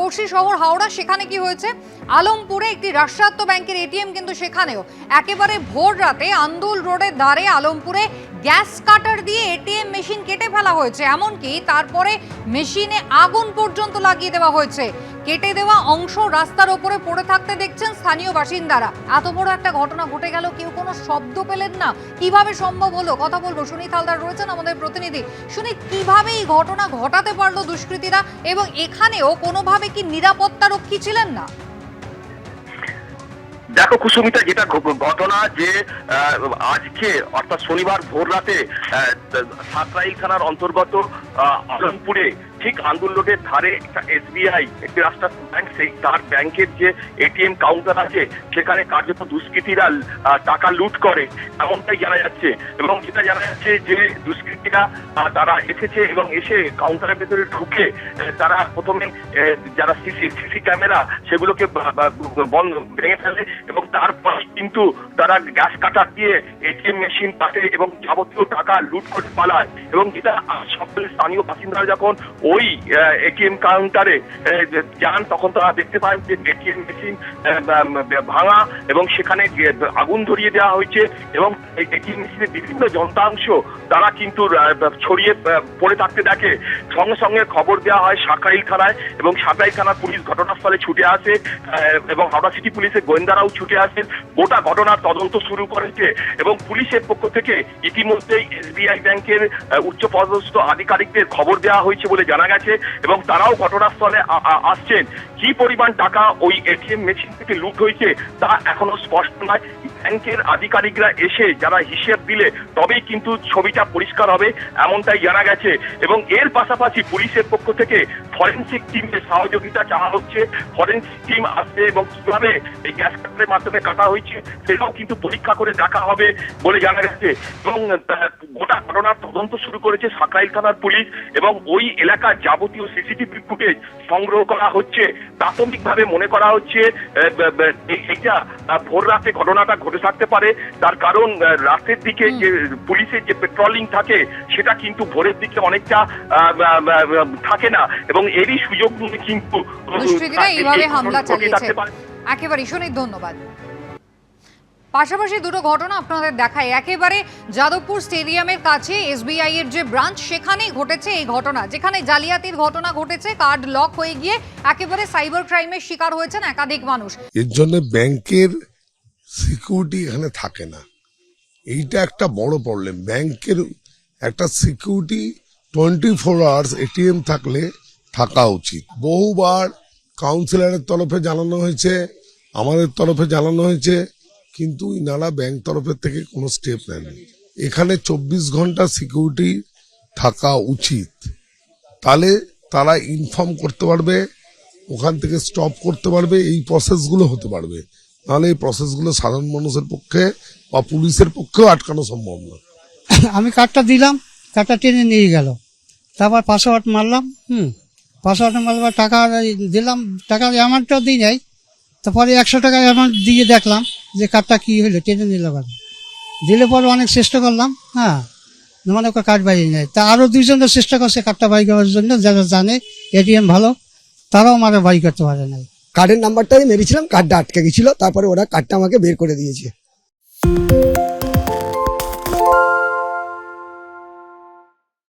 পড়শি শহর হাওড়া, সেখানে কি হয়েছে? আলমপুরে একটি রাষ্ট্রায়ত্ত ব্যাংকের এটিএম কিন্তু সেখানেও। একেবারে ভোর রাতে আন্দুল রোডের ধারে আলমপুরে গ্যাস কাটার দিয়ে এটিএম মেশিন কেটে ফেলা হয়েছে। এমনকি তারপরে মেশিনে আগুন পর্যন্ত লাগিয়ে দেওয়া হয়েছে। কেটে দেওয়া অংশ রাস্তার ওপরে পড়ে থাকতে দেখছেন স্থানীয় বাসিন্দারা। এত বড় একটা ঘটনা ঘটে গেল কেউ কোনো শব্দ পেলেন না। কীভাবে সম্ভব হলো? কথা বলব সুনীত হালদার রয়েছেন আমাদের প্রতিনিধি। শুনি কীভাবে এই ঘটনা ঘটাতে পারল দুষ্কৃতীরা এবং এখানেও কোনোভাবে কি নিরাপত্তা রক্ষী ছিলেন না? দেখো কুসুমিতা যেটা ঘটনা যে আজকে অর্থাৎ শনিবার ভোর রাতে আহ, সাতরাইল থানার অন্তর্গত আলমপুরে ঠিক আন্দুল রোডের ধারে একটা এসবিআই একটি রাষ্ট্রায়ত্ত ব্যাংক সেই তার ব্যাংকের যে এটিএম কাউন্টার আছে, সেখানে কার্যত দুষ্কৃতীরা টাকা লুট করে, এমনটাই জানা যাচ্ছে। এবং যেটা জানা যাচ্ছে যে দুষ্কৃতীরা তারা এসেছে এবং এসে কাউন্টারের ভেতরে ঢুকে তারা প্রথমে যারা সিসি সিসি ক্যামেরা সেগুলোকে বন্ধ, ভেঙে ফেলে এবং তারপর কিন্তু তারা গ্যাস কাটার দিয়ে এটিএম মেশিন কাটে এবং যাবতীয় টাকা লুট করে পালায়। এবং যেটা আহ, সকলে স্থানীয় বাসিন্দারা যখন ওই এটিএম কাউন্টারে যান তখন তারা দেখতে পান যে এটিএম মেশিন ভাঙা এবং সেখানে আগুন ধরিয়ে দেওয়া হয়েছে এবং এটিএম মেশিনের বিভিন্ন যন্ত্রাংশ তারা কিন্তু ছড়িয়ে পড়ে থাকতে দেখে। সঙ্গে সঙ্গে খবর দেওয়া হয় সাকরাইল থানায় এবং সাকরাইল থানার পুলিশ ঘটনাস্থলে ছুটে আসে এবং হাওড়া সিটি পুলিশের গোয়েন্দারাও ছুটে আসেন গোটা ঘটনার তদন্ত শুরু করেছে এবং পুলিশের পক্ষ থেকে ইতিমধ্যেই এসবিআই ব্যাংকের আহ, উচ্চপদস্থ আধিকারিকদের খবর দেওয়া হয়েছে বলে জানা গেছে এবং তারাও ঘটনাস্থলে আসছেন। কি পরিমাণ টাকা ওই এটিএম মেশিন থেকে লুট হয়েছে তা এখনও স্পষ্ট নয়। ব্যাংকের আধিকারিকরা এসে যারা হিসেব দিলে তবেই কিন্তু ছবিটা পরিষ্কার হবে এমনটাই জানা গেছে এবং এর পাশাপাশি পুলিশের পক্ষ থেকে ফরেন্সিক টিমের সহযোগিতা চাওয়া হচ্ছে। ফরেন্সিক টিম আসবে এবং কীভাবে এই গ্যাস কাটারের মাধ্যমে কাটা হয়েছে সেটাও কিন্তু পরীক্ষা করে দেখা হবে বলে জানা গেছে। এবং গোটা ঘটনার তদন্ত শুরু করেছে সাকরাইল থানার পুলিশ এবং ওই এলাকার যাবতীয় সিসিটিভি ফুটেজ সংগ্রহ করা হচ্ছে। প্রাথমিকভাবে মনে করা হচ্ছে এটা ভোর রাতে ঘটনাটা ঘটে থাকতে পারে। তার কারণ রাতের দিকে যে পুলিশের যে পেট্রোলিং থাকে সেটা কিন্তু ভোরের দিকে অনেকটা থাকে না। এবং এরই সুযোগ কিন্তু উম, দুষ্কৃতীরা এই পাশাপাশি দুটো ঘটনা আপনাদের দেখায় একেবারে যাদবপুর স্টেডিয়ামের কাছে এসবিআই এর যে ব্রাঞ্চ, সেখানেই ঘটেছে এই ঘটনা। যেখানে জালিয়াতির ঘটনা ঘটেছে, কার্ড লক হয়ে গিয়ে একেবারে সাইবার ক্রাইমের শিকার হয়েছেন একাধিক মানুষ। এর জন্য ব্যাংকের সিকিউরিটি এখানে থাকে না। এইটা একটা বড় প্রবলেম ব্যাংকের একটা security twenty four hours ATM থাকলে থাকা উচিত। বহুবার কাউন্সিলরের তরফে জানানো হয়েছে, আমাদের তরফে জানানো হয়েছে কিন্তু ইনারা ব্যাংক তরফের থেকে কোনো স্টেপ নেননি। এখানে চব্বিশ ঘণ্টা সিকিউরিটি থাকা উচিত। তাহলে তারা ইনফর্ম করতে পারবে, ওখান থেকে স্টপ করতে পারবে, এই প্রসেসগুলো হতে পারবে। নাহলে এই প্রসেসগুলো সাধারণ মানুষের পক্ষে বা পুলিশের পক্ষেও আটকানো সম্ভব না। আমি কার্ডটা দিলাম কার্ডটা টেনে নিয়ে গেল। তারপর পাসওয়ার্ড মারলাম, হুম। পাসওয়ার্ড মারবার টাকা দিলাম, টাকা অ্যামাউন্টটা দিই নাই। তারপরে একশো টাকা অ্যামাউন্ট দিয়ে দেখলাম যে কার্ডটা কি হলো টেনে নিল কেন দিলে পরে অনেক চেষ্টা করলাম হ্যাঁ মানে ওকে কার্ড বাইরে নেয় তা আরও দুইজনের চেষ্টা করছে কার্ডটা বাই করার জন্য, যারা জানে, এটিএম ভালো, তারাও আমার বাই করতে পারে নাই। কার্ডের নাম্বারটাই মেরেছিলাম কার্ডটা আটকে গেছিল, তারপরে ওরা কার্ডটা আমাকে বের করে দিয়েছে।